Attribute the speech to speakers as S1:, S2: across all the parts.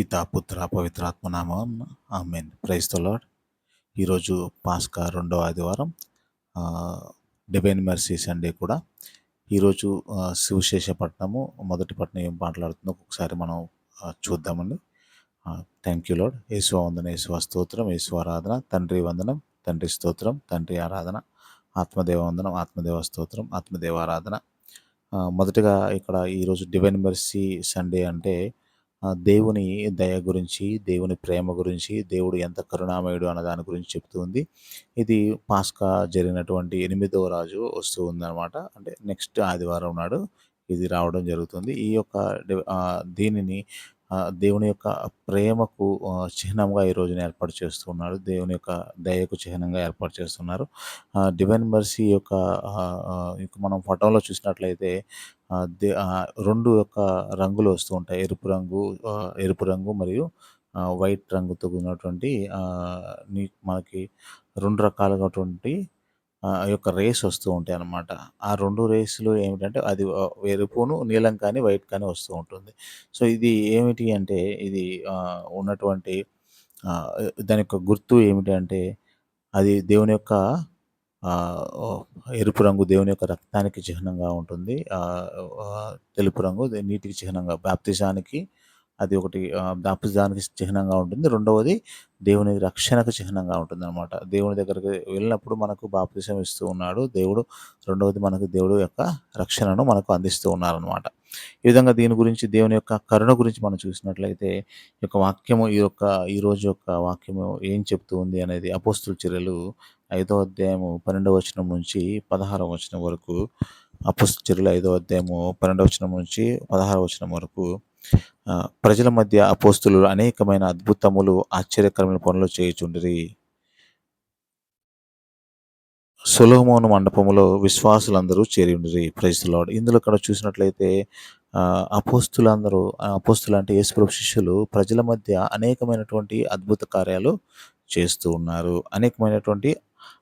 S1: పితా పుత్ర పవిత్రాత్మ నామం ఆమెన్. Praise lord. ఈరోజు పాస్కా రెండవ ఆదివారం డివైన్ మెర్సీ సండే కూడా. ఈరోజు శివశేష శివశేషపట్నము మొదటి పట్టణం ఏం మాట్లాడుతుందో ఒకసారి మనం చూద్దామండి. థ్యాంక్ యూ లాడ్ యేసు వందన యేసు స్తోత్రం యేసు ఆరాధన. తండ్రి వందనం తండ్రి స్తోత్రం తండ్రి ఆరాధన. ఆత్మదేవ వందనం ఆత్మదేవ స్తోత్రం ఆత్మదేవ ఆరాధన. మొదటిగా మొదటగా ఇక్కడ ఈరోజు డివైన్ మెర్సీ సండే అంటే దేవుని దయ గురించి దేవుని ప్రేమ గురించి దేవుడు ఎంత కరుణామయుడు అన్న దాని గురించి చెప్తూ ఉంది. ఇది పాస్కా జరిగినటువంటి ఎనిమిదవ రాజు వస్తూ ఉందన్నమాట. అంటే నెక్స్ట్ ఆదివారం నాడు ఇది రావడం జరుగుతుంది. ఈ యొక్క దీనిని దేవుని యొక్క ప్రేమకు చిహ్నంగా ఈ రోజున ఏర్పాటు చేస్తున్నాడు దేవుని యొక్క దయకు చిహ్నంగా ఏర్పాటు చేస్తున్నారు. డివైన్ మర్సీ యొక్క మనం ఫోటోలో చూసినట్లయితే దే- రెండు యొక్క రంగులు వస్తూ ఉంటాయి. ఎరుపు రంగు ఎరుపు రంగు మరియు వైట్ రంగుతో ఉన్నటువంటి మనకి రెండు రకాలుగాటువంటి ఆ యొక్క రేస్ వస్తూ ఉంటాయి అన్నమాట. ఆ రెండు రేసులు ఏమిటంటే అది ఎరుపును నీలం కానీ వైట్ కానీ వస్తూ ఉంటుంది. సో ఇది ఏమిటి అంటే ఇది ఉన్నటువంటి దాని యొక్క గుర్తు ఏమిటంటే అది దేవుని యొక్క ఎరుపు రంగు దేవుని యొక్క రక్తానికి చిహ్నంగా ఉంటుంది. తెలుపు రంగు నీటికి చిహ్నంగా బాప్తిజానికి అది ఒకటి ఆ, చిహ్నంగా ఉంటుంది. రెండవది దేవుని రక్షణకు చిహ్నంగా ఉంటుంది అనమాట దేవుని దగ్గరికి వెళ్ళినప్పుడు మనకు బాప్తిజం ఇస్తూ ఉన్నాడు. దేవుడు రెండవది మనకు దేవుడు యొక్క రక్షణను మనకు అందిస్తూ ఉన్నారనమాట ఈ విధంగా దీని గురించి దేవుని యొక్క కరుణ గురించి మనం చూసినట్లయితే ఈ యొక్క వాక్యము ఈ యొక్క ఈరోజు యొక్క వాక్యము ఏం చెప్తూ ఉంది అనేది అపోస్తుల చర్యలు ఐదో అధ్యాయము పన్నెండవ వచనం నుంచి పదహారవ వచనం వరకు అపోస్తుల చర్యలు ఐదో అధ్యాయము పన్నెండవ వచనం నుంచి పదహారవ వచనం వరకు ప్రజల మధ్య అపోస్తులు అనేకమైన అద్భుతములు ఆశ్చర్యకరమైన పనులు చేయుచుండిరి. సొలోమోను మండపంలో విశ్వాసులందరూ చేరి ఉండిరి ప్రైజ్ ఇందులో ఇక్కడ చూసినట్లయితే అపోస్తులందరూ ఆ, అపోస్తులు అంటే యేసుప్రభు శిష్యులు ప్రజల మధ్య అనేకమైనటువంటి అద్భుత కార్యాలు చేస్తూ ఉన్నారు. అనేకమైనటువంటి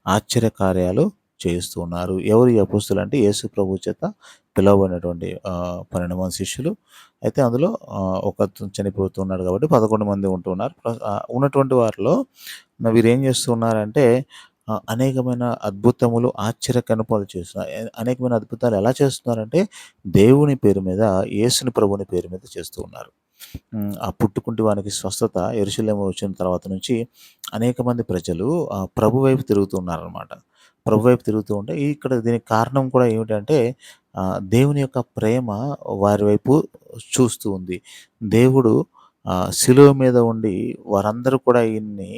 S1: ఆశ్చర్య కార్యాలు చేస్తూ ఉన్నారు ఎవరు ఈ అపోస్తులు అంటే యేసు ప్రభు చేత పిలువబడినటువంటి పన్నెండు మంది శిష్యులు. అయితే అందులో ఒక చనిపోతున్నాడు కాబట్టి పదకొండు మంది ఉంటున్నారు. ప్లస్, ఉన్నటువంటి వారిలో వీరు ఏం చేస్తున్నారంటే అనేకమైన అద్భుతములు ఆశ్చర్య కనుపాలు చేస్తున్నారు. అనేకమైన అద్భుతాలు ఎలా చేస్తున్నారంటే దేవుని పేరు మీద యేసుని ప్రభుని పేరు మీద చేస్తూ ఉన్నారు. ఆ పుట్టుకుంటి వానికి స్వస్థత ఎరుశలేము వచ్చిన తర్వాత నుంచి అనేక మంది ప్రజలు ప్రభు వైపు తిరుగుతున్నారనమాట ప్రభు వైపు తిరుగుతూ ఉంటాయి ఇక్కడ దీనికి కారణం కూడా ఏమిటంటే దేవుని యొక్క ప్రేమ వారి వైపు చూస్తూ ఉంది. దేవుడు శిలువ మీద ఉండి వారందరూ కూడా ఈయన్ని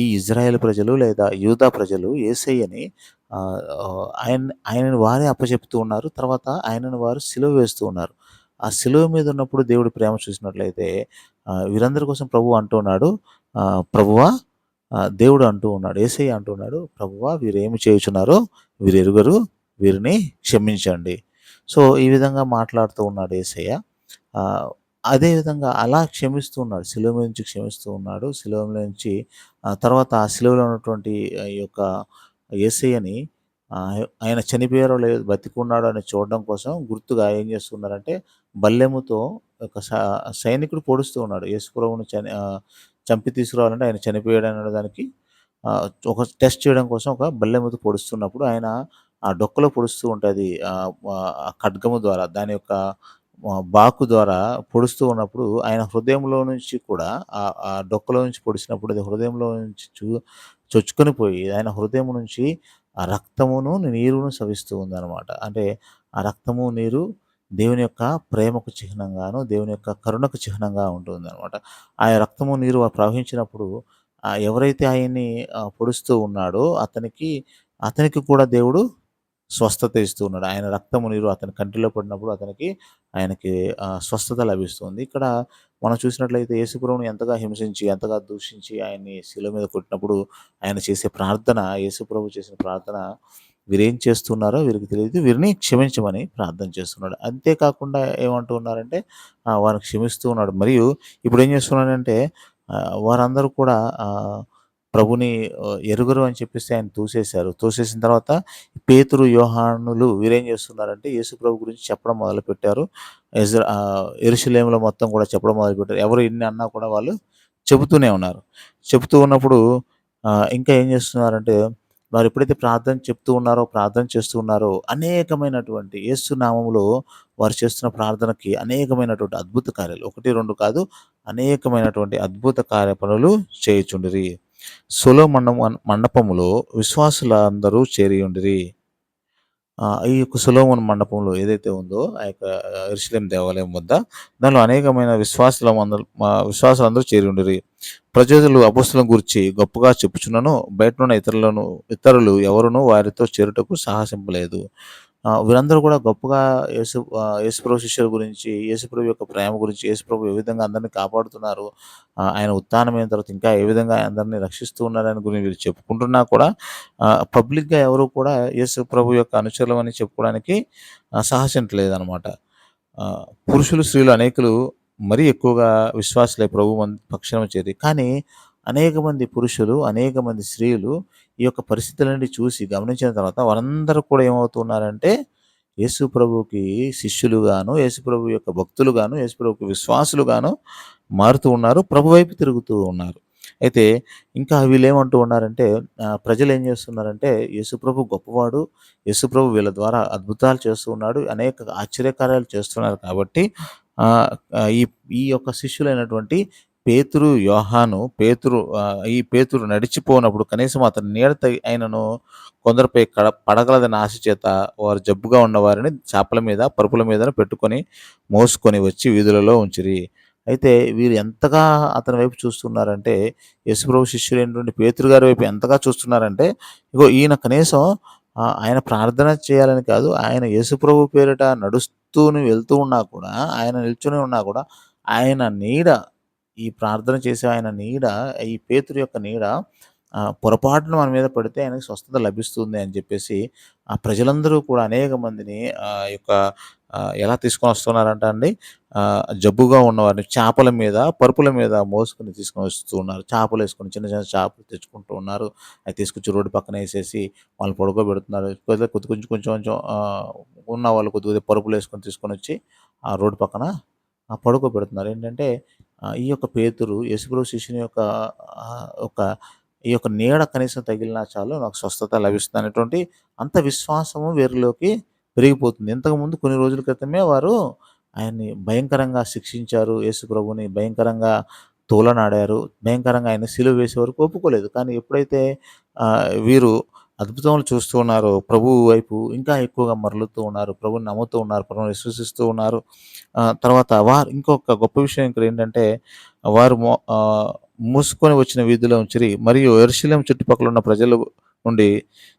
S1: ఈ ఇజ్రాయెల్ ప్రజలు లేదా యూదా ప్రజలు ఏసయ్యని ఆయన ఆయనని వారే అప్పచెప్తూ ఉన్నారు. తర్వాత ఆయనను వారు సిలువ వేస్తూ ఉన్నారు. ఆ సిలువ మీద ఉన్నప్పుడు దేవుడు ప్రేమ చూసినట్లయితే వీరందరి కోసం ప్రభు అంటున్నాడు ప్రభువా దేవుడు అంటూ ఉన్నాడు ఏసయ్య అంటున్నాడు ప్రభువా వీరు ఏమి చేయుచున్నారో వీరు ఎరుగరు వీరిని క్షమించండి. సో ఈ విధంగా మాట్లాడుతూ ఉన్నాడు ఏసయ్య. అదేవిధంగా అలా క్షమిస్తూ ఉన్నాడు శిలువ నుంచి క్షమిస్తూ ఉన్నాడు శిలువ నుంచి తర్వాత ఆ శిలువలో ఉన్నటువంటి ఆ యొక్క ఏసయ్యని ఆయన చనిపోయారో లేదు బతికున్నాడో అని చూడడం కోసం గుర్తుగా ఏం చేస్తున్నారంటే బల్లెముతో ఒక స- సైనికుడు పొడుస్తూ ఉన్నాడు యేసుప్రభుని చని చంపి తీసుకురావాలంటే ఆయన చనిపోయాడు అనే దానికి ఒక టెస్ట్ చేయడం కోసం ఒక బల్లెముతో పొడుస్తున్నప్పుడు ఆయన ఆ డొక్కలో పొడుస్తూ ఉంటుంది ఖడ్గము ద్వారా దాని యొక్క బాకు ద్వారా పొడుస్తూ ఉన్నప్పుడు ఆయన హృదయంలో నుంచి కూడా ఆ ఆ డొక్కలో నుంచి పొడిచినప్పుడు అది హృదయంలో నుంచి చూ చొచ్చుకొని పోయి ఆయన హృదయం నుంచి ఆ రక్తమును నీరును సవిస్తూ ఉందన్నమాట. అంటే ఆ రక్తము నీరు దేవుని యొక్క ప్రేమకు చిహ్నంగాను దేవుని యొక్క కరుణకు చిహ్నంగా ఉంటుంది అనమాట ఆ రక్తము నీరు ప్రవహించినప్పుడు ఎవరైతే ఆయన్ని పొడుస్తూ ఉన్నాడో అతనికి అతనికి కూడా దేవుడు స్వస్థత ఇస్తూ ఉన్నాడు. ఆయన రక్తము నీరు అతని కంటిలో పడినప్పుడు అతనికి ఆయనకి స్వస్థత లభిస్తుంది. ఇక్కడ మనం చూసినట్లయితే యేసుప్రభుని ఎంతగా హింసించి ఎంతగా దూషించి ఆయన్ని శిల మీద కొట్టినప్పుడు ఆయన చేసే ప్రార్థన యేసుప్రభు చేసిన ప్రార్థన వీరేం చేస్తున్నారో వీరికి తెలియదు వీరిని క్షమించమని ప్రార్థన చేస్తున్నాడు అంతేకాకుండా ఏమంటూ ఉన్నారంటే వారిని క్షమిస్తూ ఉన్నాడు మరియు ఇప్పుడు ఏం చేస్తున్నాడంటే వారందరూ కూడా ప్రభుని ఎరుగురు ఎరుగరు అని చెప్పేసి ఆయన తోసేశారు. తోసేసిన తర్వాత పేతురు, యోహానులు వీరేం చేస్తున్నారంటే యేసు ప్రభు గురించి చెప్పడం మొదలుపెట్టారు. ఎరుసలేములో మొత్తం కూడా చెప్పడం మొదలుపెట్టారు. ఎవరు ఎన్ని అన్నా కూడా వాళ్ళు చెబుతూనే ఉన్నారు. చెబుతూ ఉన్నప్పుడు ఇంకా ఏం చేస్తున్నారంటే వారు ఎప్పుడైతే ప్రార్థన చెప్తూ ఉన్నారో, ప్రార్థన చేస్తూ ఉన్నారో అనేకమైనటువంటి యేసు నామములో వారు చేస్తున్న ప్రార్థనకి అనేకమైనటువంటి అద్భుత కార్యాలు 1, 2 కాదు అనేకమైనటువంటి అద్భుత కార్య పనులు చేయుచుండిరి. సులో మండ మండపములో విశ్వాసులందరూ చేరియుండిరి. ఈ యొక్క సులోమన్ మండపంలో ఏదైతే ఉందో ఆ యొక్క యెరూషలేము దేవాలయం వద్ద దానిలో అనేకమైన విశ్వాసుల మందలు అందరూ చేరి ఉండరు ప్రజలు అపొస్తలులను గురించి గొప్పగా చెప్పుచున్నను బయటనున్న ఇతరులను ఇతరులు ఎవరునూ వారితో చేరుటకు సాహసింపలేదు. వీరందరూ కూడా గొప్పగా యేసు యేసుప్రభు శిష్యుల గురించి, యేసుప్రభు యొక్క ప్రేమ గురించి, యేసుప్రభు ఏ విధంగా అందరిని కాపాడుతున్నారు, ఆయన ఉత్థానమైన తర్వాత ఇంకా ఏ విధంగా అందరిని రక్షిస్తూ ఉన్నారని గురించి వీరు చెప్పుకుంటున్నా కూడా పబ్లిక్‌గా ఎవరు కూడా యేసుప్రభు యొక్క అనుచరులమని చెప్పుకోవడానికి ఆహ్, సాహసించలేదనమాట. పురుషులు, స్త్రీలు అనేకులు మరీ ఎక్కువగా విశ్వాసులే ప్రభు మం చేరి కానీ అనేకమంది పురుషులు, అనేకమంది స్త్రీలు ఈ యొక్క పరిస్థితులన్నీ చూసి గమనించిన తర్వాత వారందరూ కూడా ఏమవుతున్నారంటే యేసు ప్రభుకి శిష్యులుగాను, యేసు ప్రభు యొక్క భక్తులుగాను, యేసు ప్రభుకి విశ్వాసులుగాను మారుతూ ఉన్నారు. ప్రభు వైపు తిరుగుతూ ఉన్నారు. అయితే ఇంకా వీళ్ళేమంటూ ఉన్నారంటే ప్రజలు ఏం చేస్తున్నారంటే యేసుప్రభు గొప్పవాడు. యేసుప్రభు వీళ్ళ ద్వారా అద్భుతాలు చేస్తూ ఉన్నాడు. అనేక ఆశ్చర్యకార్యాలు చేస్తున్నారు కాబట్టి ఈ ఈ యొక్క శిష్యులైనటువంటి పేతురు, యోహాను పేతురు ఈ పేతురు నడిచిపోనప్పుడు కనీసం అతని నీడ తగి అయినను కొందరిపై కడ పడగలదని ఆశ చేత వారు జబ్బుగా ఉన్నవారిని చేపల మీద, పరుపుల మీద పెట్టుకొని మోసుకొని వచ్చి వీధులలో ఉంచిరి. అయితే వీరు ఎంతగా అతని వైపు చూస్తున్నారంటే యేసుప్రభు శిష్యులైనటువంటి పేతురు గారి వైపు ఎంతగా చూస్తున్నారంటే ఇగో ఈయన కనీసం ఆయన ప్రార్థన చేయాలని కాదు ఆయన యేసుప్రభు పేరిట నడుస్తూనే వెళ్తూ ఉన్నా కూడా ఆయన నిల్చొని ఉన్నా కూడా ఆయన నీడ ఈ ప్రార్థన చేసే ఆయన నీడ ఈ పేతురు యొక్క నీడ పొరపాటున మన మీద పడితే ఆయనకు స్వస్థత లభిస్తుంది అని చెప్పేసి ఆ ప్రజలందరూ కూడా అనేక మందిని ఆ యొక్క ఎలా తీసుకొని వస్తున్నారంట అండి జబ్బుగా ఉన్నవారిని చేపల మీద, పరుపుల మీద మోసుకొని తీసుకొని వస్తూ ఉన్నారు. చేపలేసుకొని చిన్న చిన్న చేపలు తెచ్చుకుంటూ ఉన్నారు. అవి తీసుకొచ్చి రోడ్డు పక్కన వేసేసి వాళ్ళని పడుకోబెడుతున్నారు. కొద్దిగా కొద్ది కొంచెం కొంచెం కొంచెం ఉన్న వాళ్ళు కొద్ది కొద్దిగా తీసుకొని వచ్చి ఆ రోడ్డు పక్కన పడుకోబెడుతున్నారు. ఏంటంటే ఈ యొక్క పేతురు యేసుప్రభు శిష్యుని యొక్క ఒక ఈ యొక్క నీడ కనీసం తగిలినా చాలు నాకు స్వస్థత లభిస్తుంది అనేటువంటి అంత విశ్వాసము వీరిలోకి పెరిగిపోతుంది. ఇంతకుముందు కొన్ని రోజుల క్రితమే వారు ఆయన్ని భయంకరంగా శిక్షించారు. యేసుప్రభుని భయంకరంగా తోలనాడారు. భయంకరంగా ఆయన సిలువ వేసే వరకు ఒప్పుకోలేదు. కానీ ఎప్పుడైతే వీరు అద్భుతములు చూస్తూ ఉన్నారు ప్రభువు వైపు ఇంకా ఎక్కువగా మరలుతూ ఉన్నారు. ప్రభువుని నమ్ముతూ ఉన్నారు. ప్రభుని విశ్వసిస్తూ ఉన్నారు. తర్వాత వారు ఇంకొక గొప్ప విషయం ఇక్కడ ఏంటంటే వారు మూసుకొని వచ్చిన వీధిలో ఉంచిరి. మరియు యెరూషలేము చుట్టుపక్కల ఉన్న ప్రజలు నుండి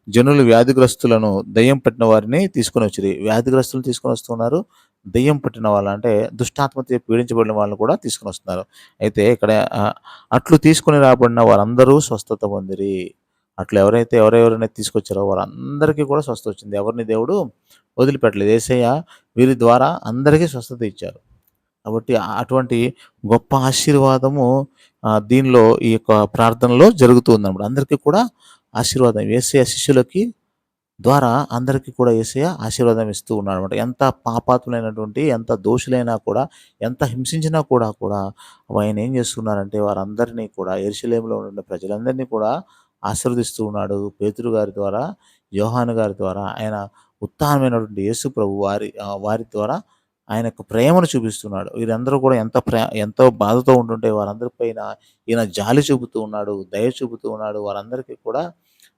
S1: జనులు వ్యాధిగ్రస్తులను, దయ్యం పట్టిన వారిని తీసుకొని వచ్చిరి. వ్యాధిగ్రస్తులను తీసుకొని వస్తున్నారు. దెయ్యం పట్టిన వాళ్ళ అంటే దుష్టాత్మత పీడించబడిన వాళ్ళని కూడా తీసుకొని వస్తున్నారు. అయితే ఇక్కడ అట్లు తీసుకొని రాబడిన వారందరూ స్వస్థత పొందిరి. అట్లా ఎవరైతే ఎవరెవరైనా తీసుకొచ్చారో వారందరికీ కూడా స్వస్థ వచ్చింది. ఎవరిని దేవుడు వదిలిపెట్టలేదు. ఏసయ్య వీరి ద్వారా అందరికీ స్వస్థత ఇచ్చారు. కాబట్టి అటువంటి గొప్ప ఆశీర్వాదము దీనిలో ఈ యొక్క ప్రార్థనలో జరుగుతూ ఉందన్నమాట. అందరికీ కూడా ఆశీర్వాదం యేసయ్య శిష్యులకి ద్వారా అందరికీ కూడా ఏసయ్య ఆశీర్వాదం ఇస్తూ ఉన్నాడన్నమాట. ఎంత పాపాతులైనటువంటి ఎంత దోషులైనా కూడా, ఎంత హింసించినా కూడా కూడా ఆయన ఏం చేస్తున్నారంటే వారందరినీ కూడా యెరూషలేములో ఉన్న ప్రజలందరినీ కూడా ఆశీర్వదిస్తూ ఉన్నాడు. పేతురు గారి ద్వారా, యోహాను గారి ద్వారా ఆయన ఉత్తానమైనటువంటి యేసు ప్రభు వారి వారి ద్వారా ఆయన యొక్క ప్రేమను చూపిస్తున్నాడు. వీరందరూ కూడా ఎంత ప్రే ఎంతో బాధతో ఉంటుంటే వారందరి పైన ఈయన జాలి చూపుతూ ఉన్నాడు. దయ చూపుతూ ఉన్నాడు. వారందరికీ కూడా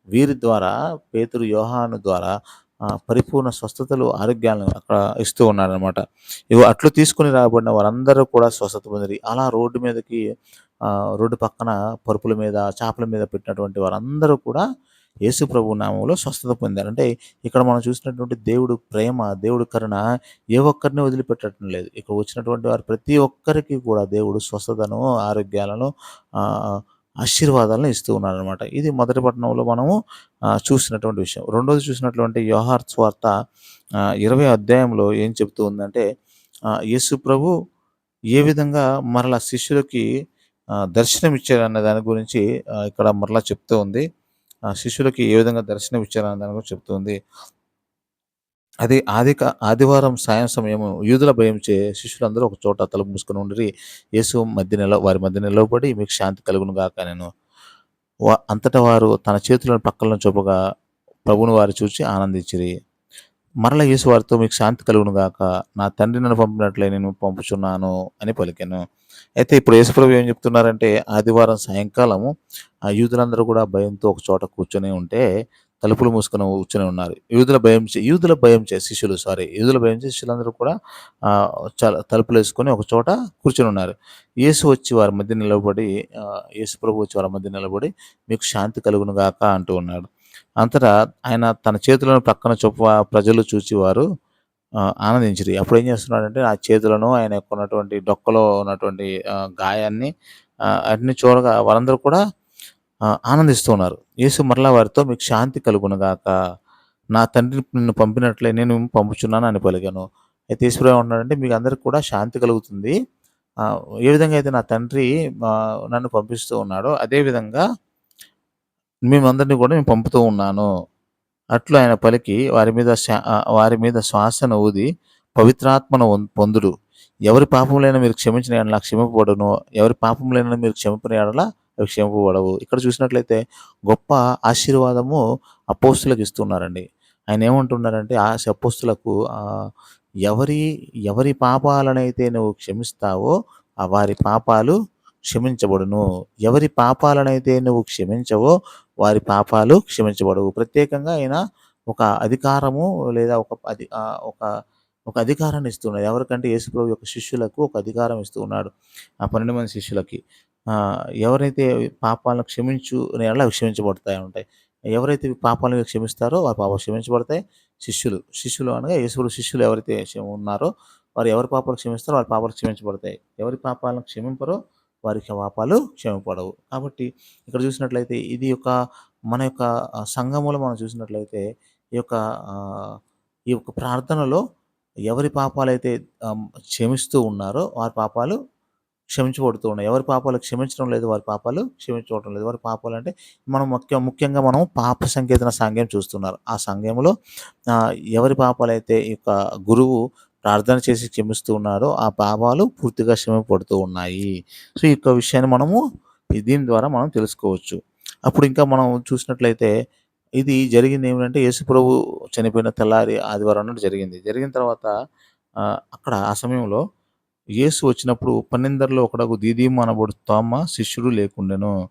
S1: వీరి ద్వారా పేతురు, యోహాను ద్వారా పరిపూర్ణ స్వస్థతలు, ఆరోగ్యాలను అక్కడ ఇస్తూ ఉన్నారనమాట ఇవి అట్లు తీసుకొని రాబడిన వారందరూ కూడా స్వస్థత పొందిరి. అలా రోడ్డు మీదకి రోడ్డు పక్కన పరుపుల మీద, చేపల మీద పెట్టినటువంటి వారందరూ కూడా యేసు ప్రభు నామంలో స్వస్థత పొందారు. అంటే ఇక్కడ మనం చూసినటువంటి దేవుడు ప్రేమ, దేవుడి కరుణ ఏ ఒక్కరిని వదిలిపెట్టడం లేదు. ఇక్కడ వచ్చినటువంటి వారు ప్రతి ఒక్కరికి కూడా దేవుడు స్వస్థతను, ఆరోగ్యాలను ఆశీర్వాదాలను ఇస్తూ ఉన్నాడనమాట. ఇది మొదటి పట్టణంలో మనము చూసినటువంటి విషయం. రెండోది చూసినటువంటి యోహాను సువార్త ఆహ్, 20 అధ్యాయంలో ఏం చెప్తూ ఉందంటే యేసు ప్రభు ఏ విధంగా మరలా శిష్యులకి దర్శనం ఇచ్చారన్న దాని గురించి ఇక్కడ మరలా చెప్తూ ఉంది. ఆ శిష్యులకి ఏ విధంగా దర్శనం ఇచ్చారన్న దాని గురించి చెప్తూ ఉంది. అది ఆదిక ఆదివారం సాయం సమయము యూదుల భయంచే శిష్యులందరూ ఒక చోట తలుపు మూసుకొని ఉండి యేసు మధ్య నిల వారి మధ్య నిలవబడి మీకు శాంతి కలుగును గాక నేను అంతటా వారు తన చేతులను పక్కలను చూపగా ప్రభుని వారు చూచి ఆనందించిరి. మరల యేసు వారితో మీకు శాంతి కలుగును గాక. నా తండ్రి నన్ను పంపినట్లే నేను పంపుచున్నాను అని పలికాను అయితే ఇప్పుడు యేసుప్రభు ఏం చెప్తున్నారంటే ఆదివారం సాయంకాలము ఆ యూదులందరూ కూడా భయంతో ఒక చోట కూర్చొని ఉంటే తలుపులు మూసుకొని కూర్చొని ఉన్నారు. యూదుల భయం చే యూదుల భయం చే శిష్యులు సారీ యూదుల భయం చే శిష్యులందరూ కూడా ఆహ్, తలుపులు వేసుకొని ఒక చోట కూర్చొని ఉన్నారు. యేసు వచ్చి వారి మధ్య నిలబడి యేసు ప్రభు వచ్చి వారి మధ్య నిలబడి మీకు శాంతి కలుగును గాక అంటూ ఉన్నాడు. అంతటా ఆయన తన చేతులను ప్రక్కన చొప్ప ప్రజలు చూచి వారు ఆనందించరు అప్పుడు ఏం చేస్తున్నాడంటే ఆ చేతులను ఆయన ఉన్నటువంటి డొక్కలో ఉన్నటువంటి గాయాన్ని అన్ని చూడగా వారందరూ కూడా ఆనందిస్తూ ఉన్నారు. యేసు మరలా వారితో మీకు శాంతి కలుగునుగాక నా తండ్రి నిన్ను పంపినట్లే నేను పంపుచున్నాను అని పలికాను అయితే యేసుప్రభు ఏమంటున్నాడంటే మీకు అందరికి కూడా శాంతి కలుగుతుంది. ఏ విధంగా అయితే నా తండ్రి నన్ను పంపిస్తూ ఉన్నాడో అదేవిధంగా మేమందరినీ కూడా నేను పంపుతూ ఉన్నాను. అట్లు ఆయన పలికి వారి మీద శా వారి మీద శ్వాసను ఊది పవిత్రాత్మను పొందుడు. ఎవరి పాపములైనా మీరు క్షమించిన ఎడలా క్షమింపబడును. ఎవరి పాపములైనా మీరు క్షమింపని ఎడలా అవి ఇక్కడ చూసినట్లయితే గొప్ప ఆశీర్వాదము అపోస్తులకు ఇస్తున్నారండి. ఆయన ఏమంటున్నారంటే ఆ అపోస్తులకు ఎవరి ఎవరి పాపాలనైతే నువ్వు క్షమిస్తావో ఆ వారి పాపాలు క్షమించబడును. ఎవరి పాపాలనైతే నువ్వు క్షమించవో వారి పాపాలు క్షమించబడవు. ప్రత్యేకంగా ఆయన ఒక అధికారము లేదా ఒక అది ఒక ఒక అధికారాన్ని ఇస్తున్నాడు. ఎవరికంటే యేసుప్రభు యొక్క శిష్యులకు ఒక అధికారం ఇస్తూ ఉన్నాడు. ఆ 12 మంది శిష్యులకి. ఎవరైతే పాపాలను క్షమించు యెడల అవి క్షమించబడతాయి ఉంటాయి. ఎవరైతే పాపాలను క్షమిస్తారో వారి పాపాలు క్షమించబడతాయి. శిష్యులు, శిష్యులు అనగా యేసుడు శిష్యులు ఎవరైతే ఉన్నారో వారు ఎవరి పాపాలు క్షమిస్తారో వారి పాపాలు క్షమించబడతాయి. ఎవరి పాపాలను క్షమింపరో వారికి పాపాలు క్షమపడవు కాబట్టి ఇక్కడ చూసినట్లయితే ఇది యొక్క మన యొక్క సంఘములో మనం చూసినట్లయితే ఈ యొక్క ఈ యొక్క ప్రార్థనలో ఎవరి పాపాలైతే అయితే క్షమిస్తూ ఉన్నారో వారి పాపాలు క్షమించబడుతూ ఉన్నాయి. ఎవరి పాపాలు క్షమించడం లేదు వారి పాపాలు క్షమించబడటం లేదు. వారి పాపాలు అంటే మనం ముఖ్య ముఖ్యంగా మనం పాప సంకేతన సంఘం చూస్తున్నారు. ఆ సంఘంలో ఎవరి ఎవరి పాపాలైతే ఈ యొక్క గురువు ప్రార్థన చేసి క్షమిస్తూ ఉన్నారో ఆ పాపాలు పూర్తిగా క్షమపడుతూ ఉన్నాయి. సో, ఈ యొక్క విషయాన్ని మనము దీని ద్వారా మనం తెలుసుకోవచ్చు. అప్పుడు ఇంకా మనం చూసినట్లయితే ఇది జరిగింది ఏమిటంటే యేసుప్రభు చనిపోయిన తెల్లారి ఆదివారం నాడు జరిగింది. జరిగిన తర్వాత అక్కడ ఆ సమయంలో యేసు వచ్చినప్పుడు పన్నెందరిలో ఒకడకు దీదీము అనబడు తోమ శిష్యుడు లేకుండెను.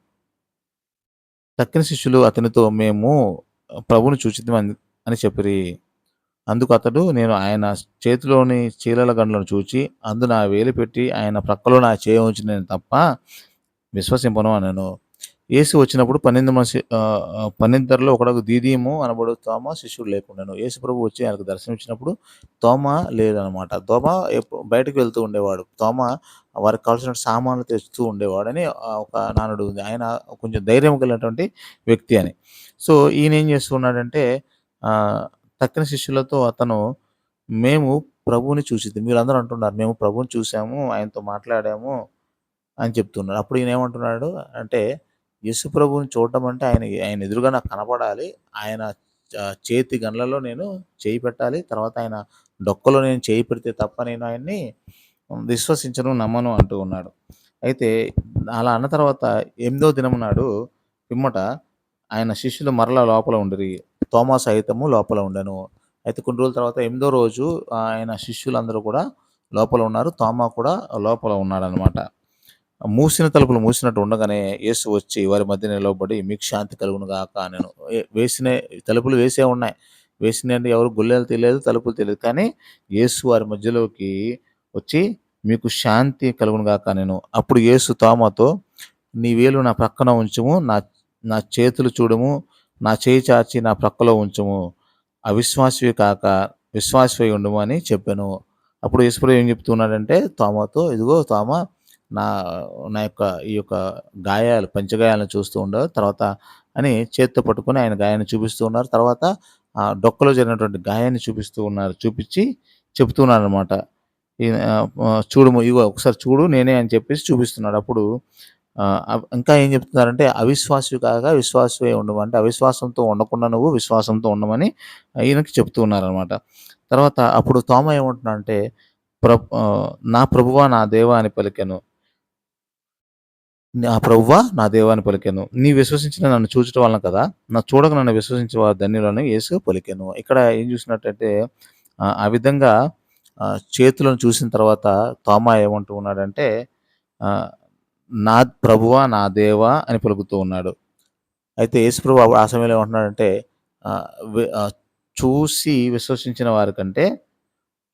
S1: తక్కిన శిష్యులు అతనితో మేము ప్రభుని చూచితిమని అని చెప్పిరి. అందుకు అతడు నేను ఆయన చేతిలోని చీలల గండ్లను చూచి అందు నా వేలు పెట్టి ఆయన ప్రక్కలో నా చేయి ఉంచిన తప్ప విశ్వసింపను అనెను. యేసు వచ్చినప్పుడు 12 మంది పన్నెండు ఒకడకు దీదీము అనబడు తోమ శిష్యుడు లేకుండాను యేసు ప్రభువు వచ్చి ఆయనకు దర్శనం ఇచ్చినప్పుడు తోమ లేడనమాట. తోమ బయటకు వెళ్తూ ఉండేవాడు. తోమ వారికి కావాల్సిన సామాన్లు తెస్తూ ఉండేవాడని ఒక నానుడు ఉంది. ఆయన కొంచెం ధైర్యం కలిగినటువంటి వ్యక్తి అని. సో, ఈయన ఏం చేస్తున్నాడంటే తక్కిన శిష్యులతో అతను మేము ప్రభువుని మీరు అందరు అంటున్నారు మేము ప్రభువుని చూసాము. ఆయనతో మాట్లాడాము అని చెప్తున్నారు. అప్పుడు ఈయన ఏమంటున్నాడు అంటే యేసు ప్రభువుని చూడడం అంటే ఆయన ఆయన ఎదురుగా నాకు కనపడాలి. ఆయన చేతి గన్లలో నేను చేయి పెట్టాలి. తర్వాత ఆయన డొక్కలో నేను చేయి పెడితే తప్ప నేను ఆయన్ని విశ్వసించను, నమ్మను అంటూ ఉన్నాడు. అయితే అలా అన్న తర్వాత ఎనిమిదో దినం నాడు పిమ్మట ఆయన శిష్యులు మరలా లోపల ఉండిరి. తోమా సహితము లోపల ఉండను అయితే కొన్ని రోజుల తర్వాత ఎనిమిదో రోజు ఆయన శిష్యులందరూ కూడా లోపల ఉన్నారు. తోమా కూడా లోపల ఉన్నాడనమాట. మూసిన తలుపులు మూసినట్టు ఉండగానే యేసు వచ్చి వారి మధ్య నిలవబడి మీకు శాంతి కలుగును గాక నేను వేసిన తలుపులు వేసే ఉన్నాయి. వేసినయంటే ఎవరు గొల్లేలు తెలియదు తలుపులు తెలియదు కానీ యేసు వారి మధ్యలోకి వచ్చి మీకు శాంతి కలుగును గాక నేను అప్పుడు యేసు తోమాతో నీ వేలు నా ప్రక్కన ఉంచుము. నా నా చేతులు చూడము నా చేయి చాచి నా ప్రక్కలో ఉంచుము. అవిశ్వాసవి కాక విశ్వాసవి ఉండము అని చెప్పాను అప్పుడు యేసుప్రభు ఏం చెప్తున్నాడంటే తోమతో ఇదిగో తోమా నా నా యొక్క ఈ యొక్క గాయాలు పంచగాయాలను చూస్తూ ఉండవు. తర్వాత అని చేత్తో పట్టుకుని ఆయన గాయాన్ని చూపిస్తూ ఉన్నారు. తర్వాత ఆ డొక్కలో జరిగినటువంటి గాయాన్ని చూపిస్తూ ఉన్నారు. చూపించి చెప్తున్నారు అనమాట ఆహ్, ఇగో ఒకసారి చూడు నేనే అని చెప్పేసి చూపిస్తున్నాడు. అప్పుడు ఇంకా ఏం చెప్తున్నారంటే అవిశ్వాసు కాక విశ్వాసమే ఉండము. అంటే అవిశ్వాసంతో ఉండకుండా నువ్వు విశ్వాసంతో ఉండమని ఈయనకి చెప్తూ ఉన్నారనమాట. తర్వాత అప్పుడు తోమ ఏమంటున్నాడంటే ప్ర నా ప్రభువా నా దేవా అని పలికెను. నా ప్రభువా నా దేవాన్ని పలికాను నీ విశ్వసించిన నన్ను చూచుట వలన కదా! నా చూడక నన్ను విశ్వసించే వారు ధన్యులను యేసు పలికాను ఇక్కడ ఏం చూసినట్టయితే ఆ విధంగా చేతులను చూసిన తర్వాత తోమా ఏమంటూ ఉన్నాడంటే నా ప్రభువ నా దేవా అని పలుకుతూ ఉన్నాడు. అయితే యేసుప్రభు ఆ సమయంలో ఏమంటున్నాడంటే చూసి విశ్వసించిన వారి కంటే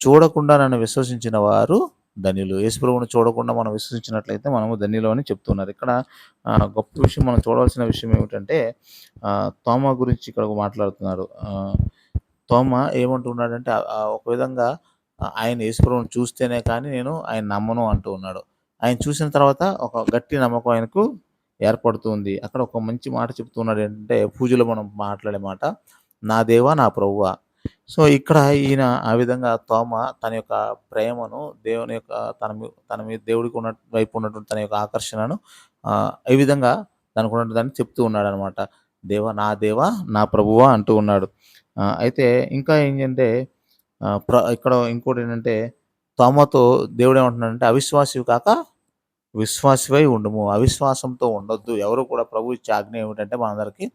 S1: చూడకుండా నన్ను విశ్వసించిన వారు ధన్యులు. యేసుప్రభుని చూడకుండా మనం విశ్వసించినట్లయితే మనము ధన్యులు అని చెప్తున్నారు. ఇక్కడ గొప్ప విషయం మనం చూడవలసిన విషయం ఏమిటంటే తోమ గురించి ఇక్కడ మాట్లాడుతున్నారు. తోమ ఏమంటున్నాడంటే ఒక విధంగా ఆయన యేసుప్రభుని చూస్తేనే కానీ నేను ఆయన నమ్మను అంటూ ఉన్నాడు. ఆయన చూసిన తర్వాత ఒక గట్టి నమ్మకం ఆయనకు ఏర్పడుతుంది అక్కడ ఒక మంచి మాట చెప్తున్నాడు ఏంటంటే పూజలో మనం మాట్లాడే మాట నా దేవా నా ప్రభువా. సో, ఇక్కడ ఈయన ఆ విధంగా తోమ తన యొక్క ప్రేమను దేవుని యొక్క తన తన మీద దేవుడికి ఉన్న వైపు ఉన్నటువంటి తన యొక్క ఆకర్షణను ఈ విధంగా తనకున్నటువంటి దాన్ని చెప్తూ ఉన్నాడు అనమాట దేవా నా దేవా నా ప్రభువా అంటూ ఉన్నాడు. అయితే ఇంకా ఏంటంటే ప్ర ఇక్కడ ఇంకోటేంటంటే తోమతో దేవుడేమంటున్నాడంటే అవిశ్వాసి కాక విశ్వాసివై ఉండము అవిశ్వాసంతో ఉండొద్దు. ఎవరు కూడా ప్రభు ఇచ్చే ఆజ్ఞ ఏమిటంటే మనందరికీ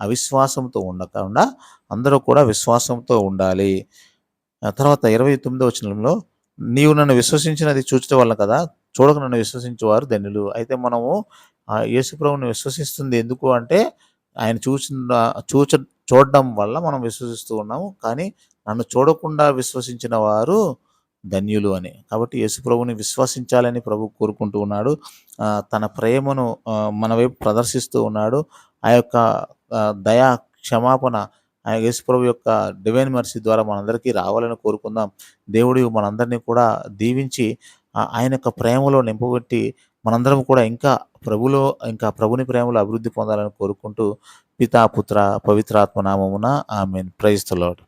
S1: అవిశ్వాసంతో ఉండకుండా అందరూ కూడా విశ్వాసంతో ఉండాలి. ఆ తర్వాత 29వ వచనంలో నీవు నన్ను విశ్వసించినది చూచడం వల్ల కదా! చూడక నన్ను విశ్వసించేవారు ధన్యులు. అయితే మనము యేసుప్రభుని విశ్వసిస్తుంది ఎందుకు అంటే ఆయన చూసిన చూచ చూడడం వల్ల మనం విశ్వసిస్తూ ఉన్నాము. కానీ నన్ను చూడకుండా విశ్వసించిన వారు ధన్యులు అని. కాబట్టి యేసుప్రభుని విశ్వసించాలని ప్రభు కోరుకుంటూ ఉన్నాడు. తన ప్రేమను మన వైపు ప్రదర్శిస్తూ ఉన్నాడు. ఆ యొక్క దయా క్షమాపణ ఆ యేసుప్రభు యొక్క డివైన్ మర్సీ ద్వారా మనందరికీ రావాలని కోరుకుందాం. దేవుడు మనందరినీ కూడా దీవించి ఆయన యొక్క ప్రేమలో నింపబెట్టి మనందరం కూడా ఇంకా ప్రభులో ఇంకా ప్రభుని ప్రేమలో అభివృద్ధి పొందాలని కోరుకుంటూ పితా, పుత్ర, పవిత్రాత్మ నామమున ఆమేన్. Praise the lord.